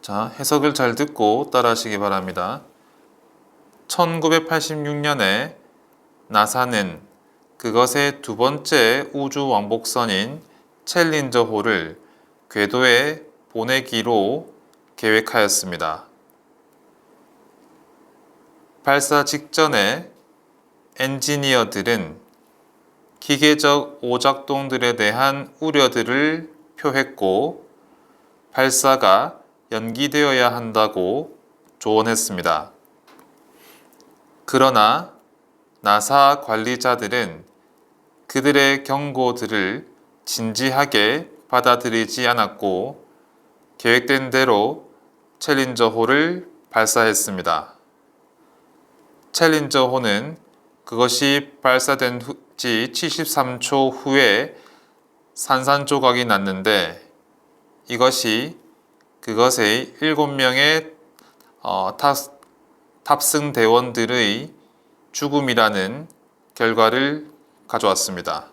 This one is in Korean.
자, 해석을 잘 듣고 따라 하시기 바랍니다. 1986년에 나사는 그것의 두 번째 우주 왕복선인 챌린저호를 궤도에 보내기로 계획하였습니다. 발사 직전에 엔지니어들은 기계적 오작동들에 대한 우려들을 표했고 발사가 연기되어야 한다고 조언했습니다. 그러나 나사 관리자들은 그들의 경고들을 진지하게 받아들이지 않았고 계획된 대로 챌린저호를 발사했습니다. 챌린저호는 그것이 발사된 후, 지 73초 후에 산산조각이 났는데 이것이 그것의 7명의 어, 탑, 탑승 대원들의 죽음이라는 결과를 가져왔습니다.